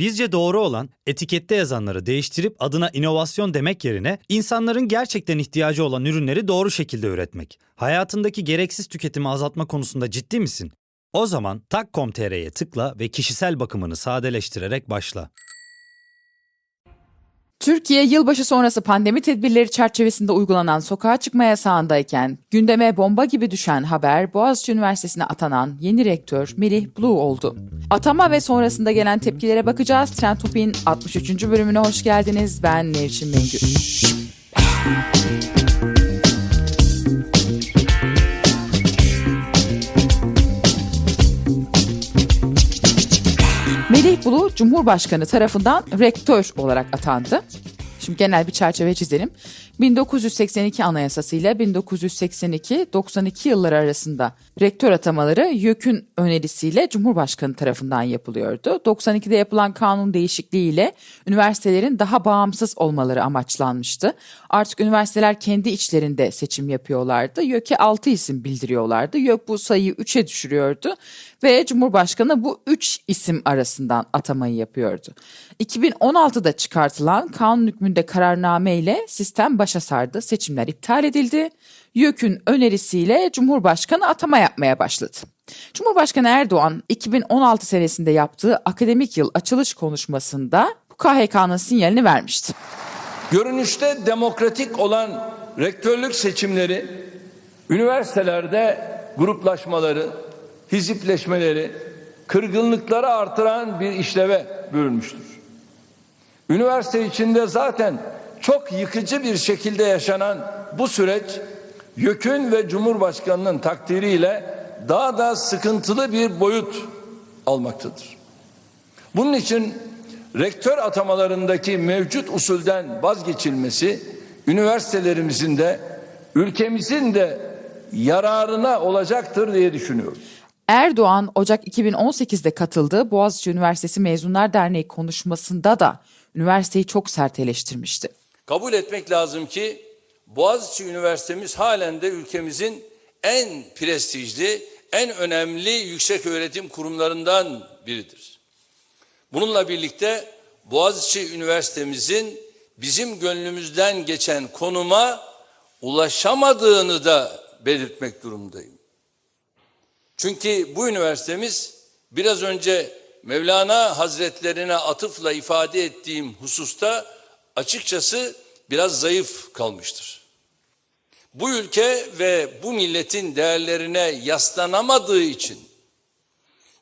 Bizce doğru olan etikette yazanları değiştirip adına inovasyon demek yerine insanların gerçekten ihtiyacı olan ürünleri doğru şekilde üretmek. Hayatındaki gereksiz tüketimi azaltma konusunda ciddi misin? O zaman tak.com.tr'ye tıkla ve kişisel bakımını sadeleştirerek başla. Türkiye yılbaşı sonrası pandemi tedbirleri çerçevesinde uygulanan sokağa çıkma yasağındayken gündeme bomba gibi düşen haber Boğaziçi Üniversitesi'ne atanan yeni rektör Melih Blue oldu. Atama ve sonrasında gelen tepkilere bakacağız. Trend Topik'in 63. bölümüne hoş geldiniz. Ben Nevşin Mengü. Bulu Cumhurbaşkanı tarafından rektör olarak atandı. Şimdi genel bir çerçeve çizelim. 1982 Anayasası ile 1982-92 yılları arasında rektör atamaları YÖK'ün önerisiyle Cumhurbaşkanı tarafından yapılıyordu. 92'de yapılan kanun değişikliğiyle üniversitelerin daha bağımsız olmaları amaçlanmıştı. Artık üniversiteler kendi içlerinde seçim yapıyorlardı. YÖK'e 6 isim bildiriyorlardı. YÖK bu sayıyı 3'e düşürüyordu ve Cumhurbaşkanı bu 3 isim arasından atamayı yapıyordu. 2016'da çıkartılan kanun hükmünde kararname ile sistem başa sardı. Seçimler iptal edildi. YÖK'ün önerisiyle Cumhurbaşkanı atama yapmaya başladı. Cumhurbaşkanı Erdoğan 2016 senesinde yaptığı akademik yıl açılış konuşmasında bu KHK'nın sinyalini vermişti. Görünüşte demokratik olan rektörlük seçimleri üniversitelerde gruplaşmaları, hizipleşmeleri, kırgınlıkları artıran bir işleve bürünmüştür. Üniversite içinde zaten çok yıkıcı bir şekilde yaşanan bu süreç YÖK'ün ve Cumhurbaşkanı'nın takdiriyle daha da sıkıntılı bir boyut almaktadır. Bunun için rektör atamalarındaki mevcut usulden vazgeçilmesi üniversitelerimizin de ülkemizin de yararına olacaktır diye düşünüyorum. Erdoğan Ocak 2018'de katıldığı Boğaziçi Üniversitesi Mezunlar Derneği konuşmasında da üniversiteyi çok sert eleştirmişti. Kabul etmek lazım ki Boğaziçi Üniversitemiz halen de ülkemizin en prestijli, en önemli yüksek öğretim kurumlarından biridir. Bununla birlikte Boğaziçi Üniversitemizin bizim gönlümüzden geçen konuma ulaşamadığını da belirtmek durumundayım. Çünkü bu üniversitemiz biraz önce Mevlana Hazretlerine atıfla ifade ettiğim hususta açıkçası biraz zayıf kalmıştır. Bu ülke ve bu milletin değerlerine yaslanamadığı için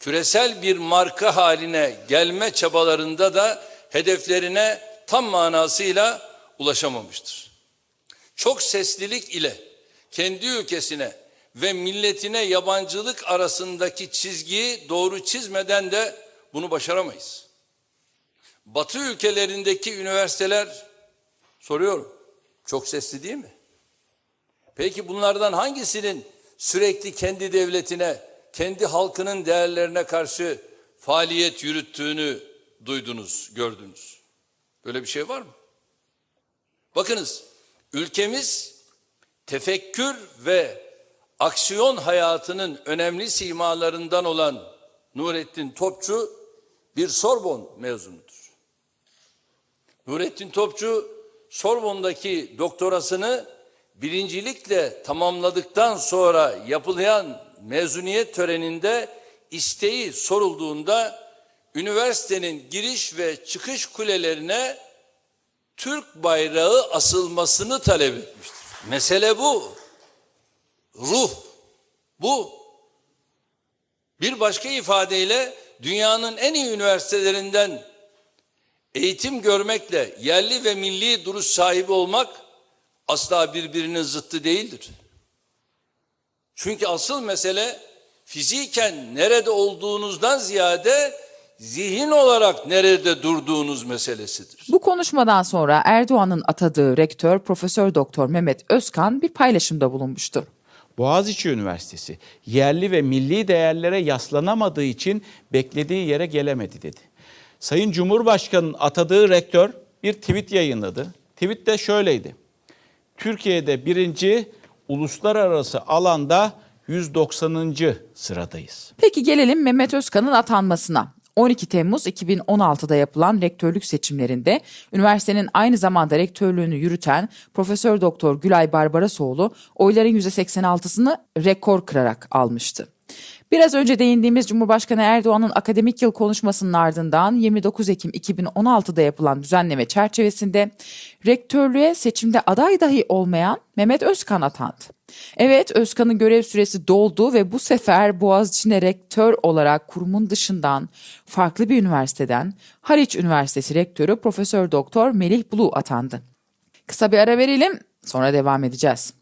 küresel bir marka haline gelme çabalarında da hedeflerine tam manasıyla ulaşamamıştır. Çok seslilik ile kendi ülkesine ve milletine yabancılık arasındaki çizgiyi doğru çizmeden de bunu başaramayız. Batı ülkelerindeki üniversiteler soruyorum çok sesli değil mi? Peki bunlardan hangisinin sürekli kendi devletine, kendi halkının değerlerine karşı faaliyet yürüttüğünü duydunuz, gördünüz? Böyle bir şey var mı? Bakınız, ülkemiz tefekkür ve aksiyon hayatının önemli simalarından olan Nurettin Topçu bir Sorbon mezunudur. Nurettin Topçu Sorbon'daki doktorasını birincilikle tamamladıktan sonra yapılan mezuniyet töreninde isteği sorulduğunda üniversitenin giriş ve çıkış kulelerine Türk bayrağı asılmasını talep etmiştir. Mesele bu. Ruh bu. Bir başka ifadeyle dünyanın en iyi üniversitelerinden eğitim görmekle yerli ve milli duruş sahibi olmak asla birbirinin zıttı değildir. Çünkü asıl mesele fiziken nerede olduğunuzdan ziyade zihin olarak nerede durduğunuz meselesidir. Bu konuşmadan sonra Erdoğan'ın atadığı rektör Profesör Doktor Mehmet Özkan bir paylaşımda bulunmuştu. Boğaziçi Üniversitesi yerli ve milli değerlere yaslanamadığı için beklediği yere gelemedi dedi. Sayın Cumhurbaşkanı'nın atadığı rektör bir tweet yayınladı. Tweet de şöyleydi. Türkiye'de birinci, uluslararası alanda 190. sıradayız. Peki gelelim Mehmet Özkan'ın atanmasına. 12 Temmuz 2016'da yapılan rektörlük seçimlerinde üniversitenin aynı zamanda rektörlüğünü yürüten Profesör Doktor Gülay Barbarasoğlu oyların %86'sını rekor kırarak almıştı. Biraz önce değindiğimiz Cumhurbaşkanı Erdoğan'ın akademik yıl konuşmasının ardından 29 Ekim 2016'da yapılan düzenleme çerçevesinde rektörlüğe seçimde aday dahi olmayan Mehmet Özkan atandı. Evet Özkan'ın görev süresi doldu ve bu sefer Boğaziçi'ne rektör olarak kurumun dışından farklı bir üniversiteden Haliç Üniversitesi rektörü Profesör Doktor Melih Bulu atandı. Kısa bir ara verelim sonra devam edeceğiz.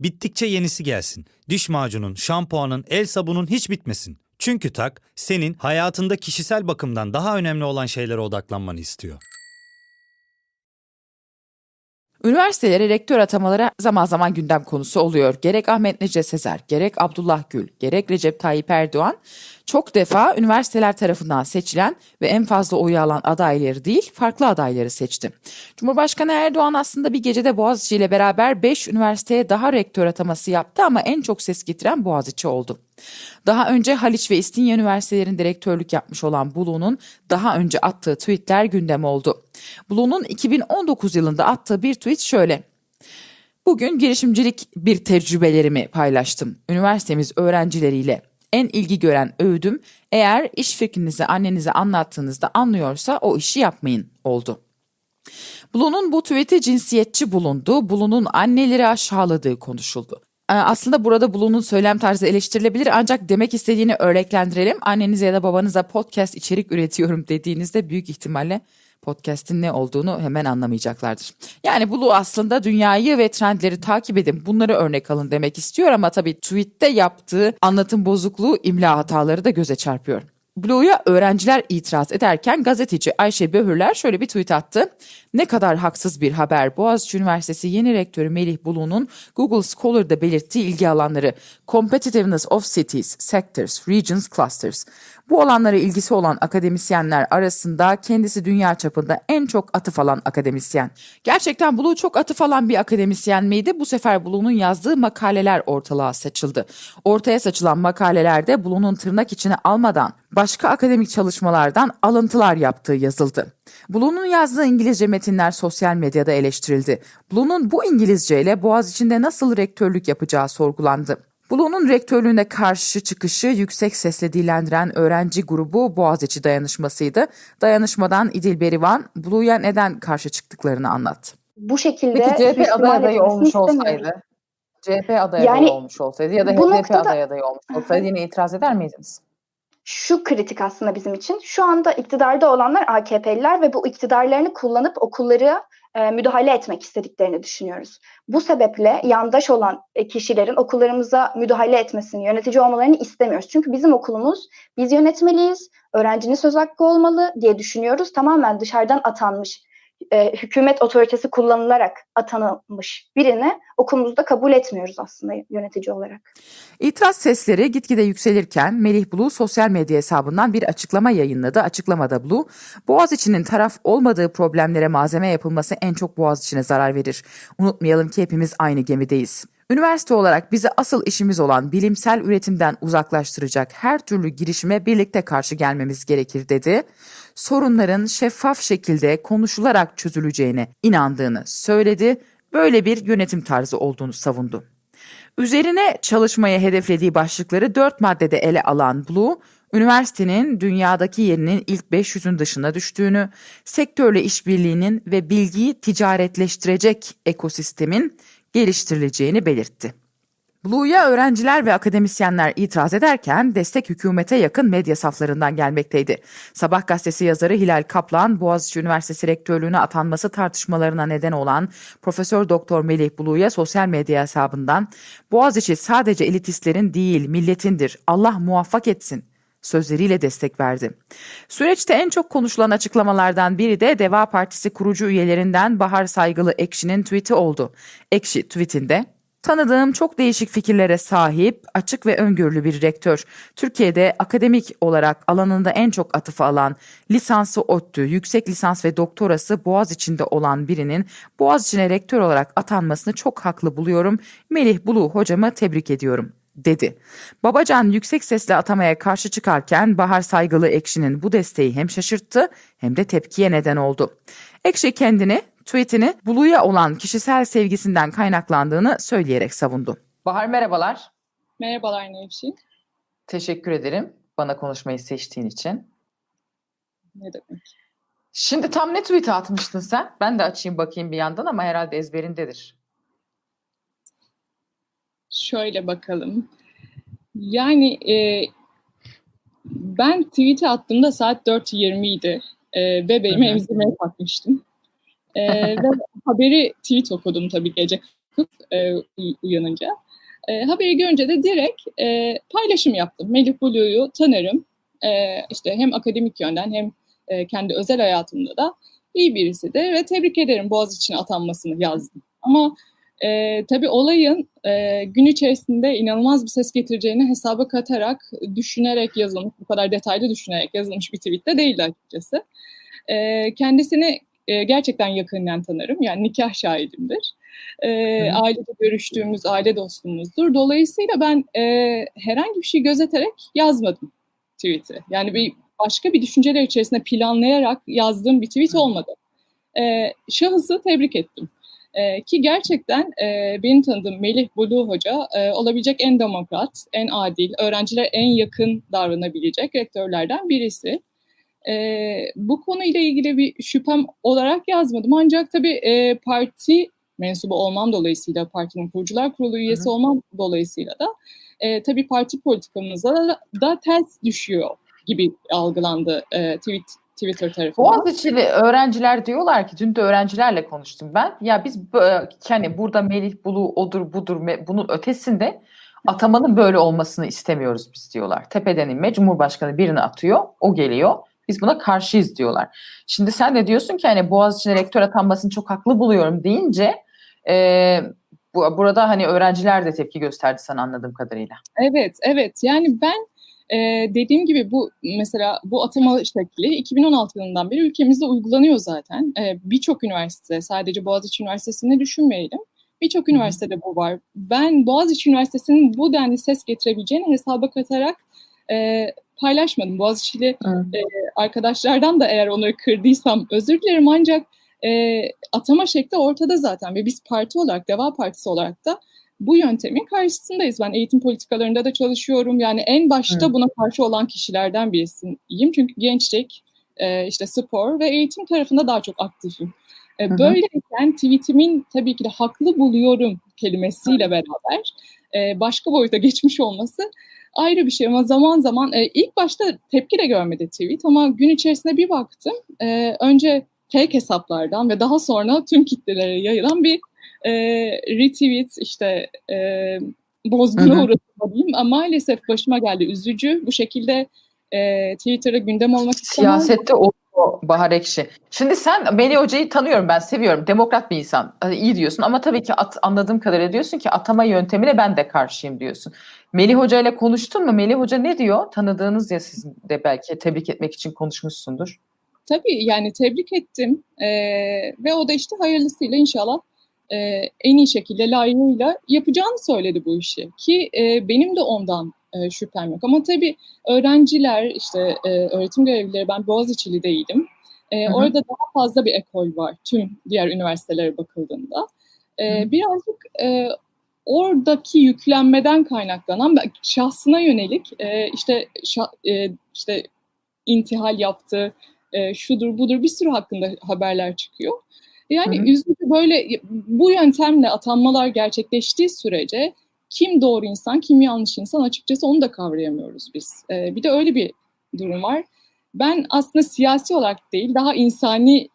bittikçe yenisi gelsin. Diş macunun, şampuanın, el sabunun hiç bitmesin. Çünkü Tak, senin hayatında kişisel bakımdan daha önemli olan şeylere odaklanmanı istiyor. Üniversitelere rektör atamaları zaman zaman gündem konusu oluyor. Gerek Ahmet Necdet Sezer, gerek Abdullah Gül, gerek Recep Tayyip Erdoğan çok defa üniversiteler tarafından seçilen ve en fazla oyu alan adayları değil farklı adayları seçti. Cumhurbaşkanı Erdoğan aslında bir gecede Boğaziçi ile beraber 5 üniversiteye daha rektör ataması yaptı ama en çok ses getiren Boğaziçi oldu. Daha önce Haliç ve İstinye Üniversitelerinde rektörlük yapmış olan Bulu'nun daha önce attığı tweetler gündem oldu. Bulu'nun 2019 yılında attığı bir tweet şöyle. Bugün girişimcilik bir tecrübelerimi paylaştım. Üniversitemiz öğrencileriyle en ilgi gören öğüdüm eğer iş fikrinizi annenize anlattığınızda anlıyorsa o işi yapmayın oldu. Bulu'nun bu tweet'i cinsiyetçi bulundu. Bulu'nun anneleri aşağıladığı konuşuldu. Ee, Aslında burada Bulu'nun söylem tarzı eleştirilebilir ancak demek istediğini örneklendirelim. Annenize ya da babanıza podcast içerik üretiyorum dediğinizde büyük ihtimalle podcast'in ne olduğunu hemen anlamayacaklardır. Yani Bulu aslında dünyayı ve trendleri takip edin bunları örnek alın demek istiyor ama tabii tweet'te yaptığı anlatım bozukluğu imla hataları da göze çarpıyor. Blue'ya öğrenciler itiraz ederken gazeteci Ayşe Böhürler şöyle bir tweet attı. Ne kadar haksız bir haber. Boğaziçi Üniversitesi yeni rektörü Melih Bulu'nun Google Scholar'da belirttiği ilgi alanları Competitiveness of Cities, Sectors, Regions, Clusters. Bu alanlara ilgisi olan akademisyenler arasında kendisi dünya çapında en çok atıf alan akademisyen. Gerçekten Blue çok atıf alan bir akademisyen miydi? Bu sefer Blue'nun yazdığı makaleler ortalığa saçıldı. Ortaya saçılan makalelerde Blue'nun tırnak içine almadan başka akademik çalışmalardan alıntılar yaptığı yazıldı. Blue'nun yazdığı İngilizce metinler sosyal medyada eleştirildi. Blue'nun bu İngilizceyle Boğaziçi'nde nasıl rektörlük yapacağı sorgulandı. Blue'nun rektörlüğüne karşı çıkışı yüksek sesle dillendiren öğrenci grubu Boğaziçi Dayanışması'ydı. Dayanışmadan İdil Berivan, Blue'ya neden karşı çıktıklarını anlattı. bu şekilde Peki CHP aday adayı olmuş olsaydı, CHP aday Yani adayı olmuş olsaydı ya da HDP noktada- aday adayı olmuş olsaydı yine itiraz eder miydiniz? Şu kritik aslında bizim için. Şu anda iktidarda olanlar AKP'liler ve bu iktidarlarını kullanıp okulları e, müdahale etmek istediklerini düşünüyoruz. Bu sebeple yandaş olan e, kişilerin okullarımıza müdahale etmesini, yönetici olmalarını istemiyoruz. Çünkü bizim okulumuz biz yönetmeliyiz, öğrencinin söz hakkı olmalı diye düşünüyoruz. Tamamen dışarıdan atanmış, e, hükümet otoritesi kullanılarak atanılmış birini okulumuzda kabul etmiyoruz aslında yönetici olarak. İtiraz sesleri gitgide yükselirken Melih Bulu sosyal medya hesabından bir açıklama yayınladı. Açıklamada Bulu, Boğaziçi'nin taraf olmadığı problemlere malzeme yapılması en çok Boğaziçi'ne zarar verir. Unutmayalım ki hepimiz aynı gemideyiz. Üniversite olarak bize asıl işimiz olan bilimsel üretimden uzaklaştıracak her türlü girişime birlikte karşı gelmemiz gerekir dedi. Sorunların şeffaf şekilde konuşularak çözüleceğine inandığını söyledi böyle bir yönetim tarzı olduğunu savundu. Üzerine çalışmaya hedeflediği başlıkları dört maddede ele alan Blue, üniversitenin dünyadaki yerinin ilk 500'ün dışına düştüğünü, sektörle işbirliğinin ve bilgiyi ticaretleştirecek ekosistemin geliştirileceğini belirtti. Blue'ya öğrenciler ve akademisyenler itiraz ederken destek hükümete yakın medya saflarından gelmekteydi. Sabah gazetesi yazarı Hilal Kaplan, Boğaziçi Üniversitesi rektörlüğüne atanması tartışmalarına neden olan Profesör Doktor Melih Blue'ya sosyal medya hesabından Boğaziçi sadece elitistlerin değil milletindir Allah muvaffak etsin sözleriyle destek verdi. Süreçte en çok konuşulan açıklamalardan biri de Deva Partisi kurucu üyelerinden Bahar Saygılı Ekşi'nin tweet'i oldu. Ekşi tweetinde Tanıdığım çok değişik fikirlere sahip, açık ve öngörülü bir rektör. Türkiye'de akademik olarak alanında en çok atıfı alan, lisansı ODTÜ, yüksek lisans ve doktorası Boğaziçi'nde olan birinin Boğaziçi'ne rektör olarak atanmasını çok haklı buluyorum. Melih Bulu hocamı tebrik ediyorum dedi. Babacan yüksek sesle atamaya karşı çıkarken Bahar Saygılı Ekşi'nin bu desteği hem şaşırttı hem de tepkiye neden oldu. Ekşi kendini tweetini Bulu'ya olan kişisel sevgisinden kaynaklandığını söyleyerek savundu. Bahar merhabalar. Merhabalar Nevşin. Teşekkür ederim bana konuşmayı seçtiğin için. Ne demek? Şimdi tam ne tweet atmıştın sen? Ben de açayım bakayım bir yandan ama herhalde ezberindedir. Şöyle bakalım. Yani e, ben tweet'i attığımda saat 4.20 idi. E, bebeğimi emzirmeye kalkmıştım. E, ve haberi tweet okudum tabii gece kalkıp e, uy- uyanınca. E, haberi görünce de direkt e, paylaşım yaptım. Melih Bulu'yu tanırım. E, işte hem akademik yönden hem e, kendi özel hayatımda da iyi birisi de ve tebrik ederim Boğaziçi'ne atanmasını yazdım. Ama e, tabii olayın e, gün içerisinde inanılmaz bir ses getireceğini hesaba katarak, düşünerek yazılmış, bu kadar detaylı düşünerek yazılmış bir tweet de değildi açıkçası. E, kendisini e, gerçekten yakından tanırım. Yani nikah şahidimdir. E, ailede görüştüğümüz aile dostumuzdur. Dolayısıyla ben e, herhangi bir şey gözeterek yazmadım tweet'i. Yani bir başka bir düşünceler içerisinde planlayarak yazdığım bir tweet olmadı. E, şahısı tebrik ettim. E, ki gerçekten e, benim tanıdığım Melih Bulu Hoca e, olabilecek en demokrat, en adil, öğrencilere en yakın davranabilecek rektörlerden birisi. E, bu konuyla ilgili bir şüphem olarak yazmadım. Ancak tabii e, parti mensubu olmam dolayısıyla, partinin kurucular kurulu üyesi Hı hı. olmam dolayısıyla da e, tabii parti politikamıza da, da ters düşüyor gibi algılandı e, tweet, Twitter tarafından. Boğaziçi'li öğrenciler diyorlar ki dün de öğrencilerle konuştum ben. Ya biz yani burada Melih Bulu odur budur bunun ötesinde atamanın böyle olmasını istemiyoruz biz diyorlar. Tepeden inme Cumhurbaşkanı birini atıyor o geliyor. Biz buna karşıyız diyorlar. Şimdi sen de diyorsun ki hani Boğaziçi'ne rektör atanmasını çok haklı buluyorum deyince e, bu, burada hani öğrenciler de tepki gösterdi sana anladığım kadarıyla. Evet, evet. Yani ben e, dediğim gibi bu mesela bu atama şekli 2016 yılından beri ülkemizde uygulanıyor zaten. E, Birçok üniversite, sadece Boğaziçi Üniversitesi'ni düşünmeyelim. Birçok üniversitede bu var. Ben Boğaziçi Üniversitesi'nin bu denli ses getirebileceğini hesaba katarak e, paylaşmadım. Boğaziçi'li Hı. e, arkadaşlardan da eğer onları kırdıysam özür dilerim ancak e, atama şekli ortada zaten ve biz parti olarak, Deva Partisi olarak da bu yöntemin karşısındayız. Ben eğitim politikalarında da çalışıyorum. Yani en başta Hı. buna karşı olan kişilerden birisiyim. Çünkü gençlik, e, işte spor ve eğitim tarafında daha çok aktifim. E, Hı hı. böyleyken tweetimin tabii ki de haklı buluyorum kelimesiyle beraber e, başka boyuta geçmiş olması ayrı bir şey ama zaman zaman e, ilk başta tepki de görmedi tweet ama gün içerisinde bir baktım. E, önce fake hesaplardan ve daha sonra tüm kitlelere yayılan bir e, retweet işte e, bozguna uğradım diyeyim ama maalesef başıma geldi üzücü. Bu şekilde e, Twitter'da gündem olmak istemem. Siyasette o Bahar Ekşi. Şimdi sen Melih Hoca'yı tanıyorum ben seviyorum. Demokrat bir insan. İyi diyorsun ama tabii ki at, anladığım kadarıyla diyorsun ki atama yöntemine ben de karşıyım diyorsun. Melih Hoca ile konuştun mu? Melih Hoca ne diyor? Tanıdığınız ya siz de belki tebrik etmek için konuşmuşsundur. Tabii yani tebrik ettim E, ve o da işte hayırlısıyla inşallah e, en iyi şekilde layığıyla yapacağını söyledi bu işi. Ki e, benim de ondan e, şüphem yok. Ama tabii öğrenciler işte e, öğretim görevlileri ben Boğaziçi'li değilim. E, Hı hı. orada daha fazla bir ekol var tüm diğer üniversitelere bakıldığında. E, birazcık e, oradaki yüklenmeden kaynaklanan şahsına yönelik e, işte şa- e, işte intihal yaptı, e, şudur budur bir sürü hakkında haberler çıkıyor. Yani Hı hı. üzücü böyle bu yöntemle atanmalar gerçekleştiği sürece kim doğru insan, kim yanlış insan açıkçası onu da kavrayamıyoruz biz. E, bir de öyle bir durum var. Ben aslında siyasi olarak değil, daha insani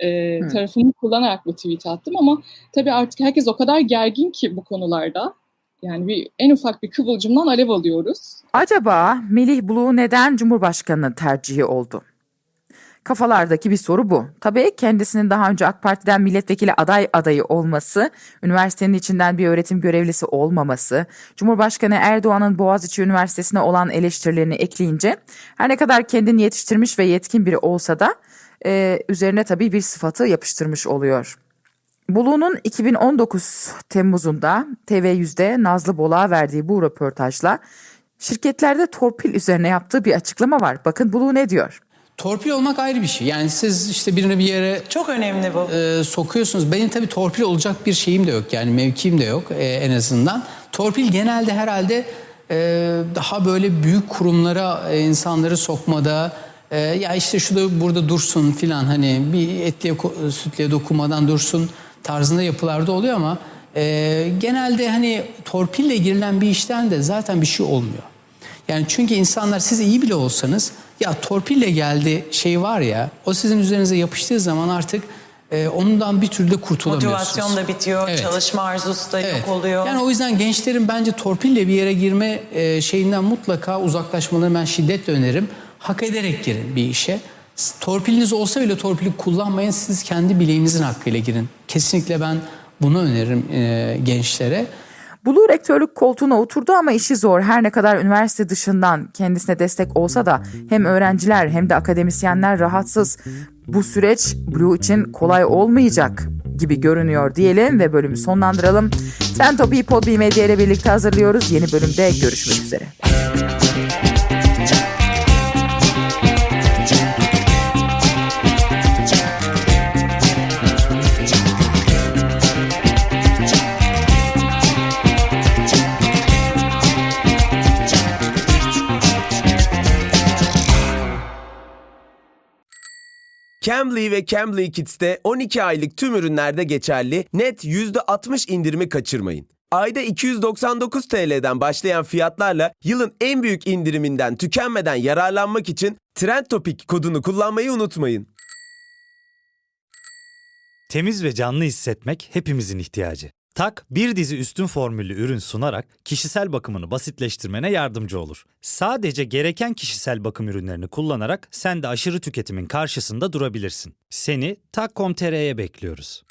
e, tarafımı kullanarak bu tweet'i attım ama tabii artık herkes o kadar gergin ki bu konularda. Yani bir en ufak bir kıvılcımdan alev alıyoruz. Acaba Melih Bulu neden Cumhurbaşkanı tercihi oldu? Kafalardaki bir soru bu. Tabii kendisinin daha önce AK Parti'den milletvekili aday adayı olması, üniversitenin içinden bir öğretim görevlisi olmaması, Cumhurbaşkanı Erdoğan'ın Boğaziçi Üniversitesi'ne olan eleştirilerini ekleyince her ne kadar kendini yetiştirmiş ve yetkin biri olsa da e, üzerine tabii bir sıfatı yapıştırmış oluyor. Bulu'nun 2019 Temmuz'unda TV100'de Nazlı Bolak'a verdiği bu röportajla şirketlerde torpil üzerine yaptığı bir açıklama var. Bakın Bulu ne diyor? Torpil olmak ayrı bir şey. Yani siz işte birini bir yere Çok önemli bu. e, sokuyorsunuz. Benim tabii torpil olacak bir şeyim de yok. Yani mevkiim de yok e, en azından. Torpil genelde herhalde e, daha böyle büyük kurumlara e, insanları sokmada e, ya işte şu da burada dursun filan hani bir etliye ko- sütlüye dokunmadan dursun tarzında yapılarda oluyor ama e, genelde hani torpille girilen bir işten de zaten bir şey olmuyor. Yani çünkü insanlar siz iyi bile olsanız ya torpille geldi şey var ya o sizin üzerinize yapıştığı zaman artık e, ondan bir türlü de kurtulamıyorsunuz. Motivasyon da bitiyor, Evet. çalışma arzusu da Evet. yok oluyor. Yani o yüzden gençlerin bence torpille bir yere girme e, şeyinden mutlaka uzaklaşmalarını ben şiddetle öneririm. Hak ederek girin bir işe. Torpiliniz olsa bile torpili kullanmayın. Siz kendi bileğinizin hakkıyla girin. Kesinlikle ben bunu öneririm e, gençlere. Bulu rektörlük koltuğuna oturdu ama işi zor. Her ne kadar üniversite dışından kendisine destek olsa da hem öğrenciler hem de akademisyenler rahatsız. Bu süreç Blue için kolay olmayacak gibi görünüyor diyelim ve bölümü sonlandıralım. Sen Topi'yi Podbi Medya ile birlikte hazırlıyoruz. Yeni bölümde görüşmek üzere. Cambly ve Cambly Kids'te 12 aylık tüm ürünlerde geçerli net %60 indirimi kaçırmayın. Ayda 299 TL'den başlayan fiyatlarla yılın en büyük indiriminden tükenmeden yararlanmak için Trend Topic kodunu kullanmayı unutmayın. Temiz ve canlı hissetmek hepimizin ihtiyacı. Tak bir dizi üstün formüllü ürün sunarak kişisel bakımını basitleştirmene yardımcı olur. Sadece gereken kişisel bakım ürünlerini kullanarak sen de aşırı tüketimin karşısında durabilirsin. Seni Tak.com.tr'ye bekliyoruz.